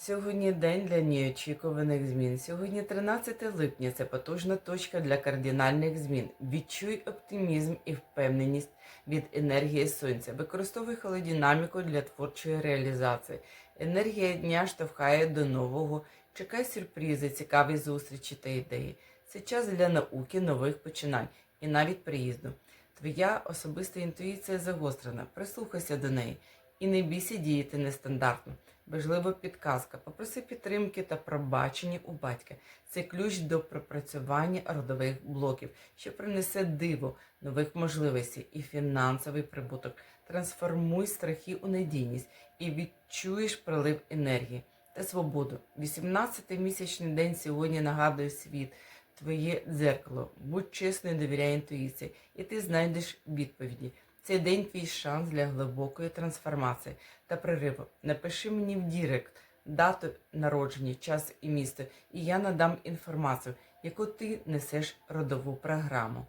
Сьогодні день для неочікуваних змін. Сьогодні 13 липня. Це потужна точка для кардинальних змін. Відчуй оптимізм і впевненість від енергії сонця. Використовуй холодинаміку для творчої реалізації. Енергія дня штовхає до нового. Чекай сюрпризи, цікаві зустрічі та ідеї. Це час для науки, нових починань і навіть приїзду. Твоя особиста інтуїція загострена. Прислухайся до неї і не бійся діяти нестандартно. Важлива підказка. Попроси підтримки та пробачення у батька. Це ключ до пропрацювання родових блоків, що принесе диво нових можливостей і фінансовий прибуток. Трансформуй страхи у надійність і відчуєш прилив енергії та свободу. 18-й місячний день сьогодні нагадує світ. Твоє дзеркало, будь чесною, довіряй інтуїції, і ти знайдеш відповіді. Цей день твій шанс для глибокої трансформації та прориву. Напиши мені в Дірект дату народження, час і місто, і я надам інформацію, яку ти несеш родову програму.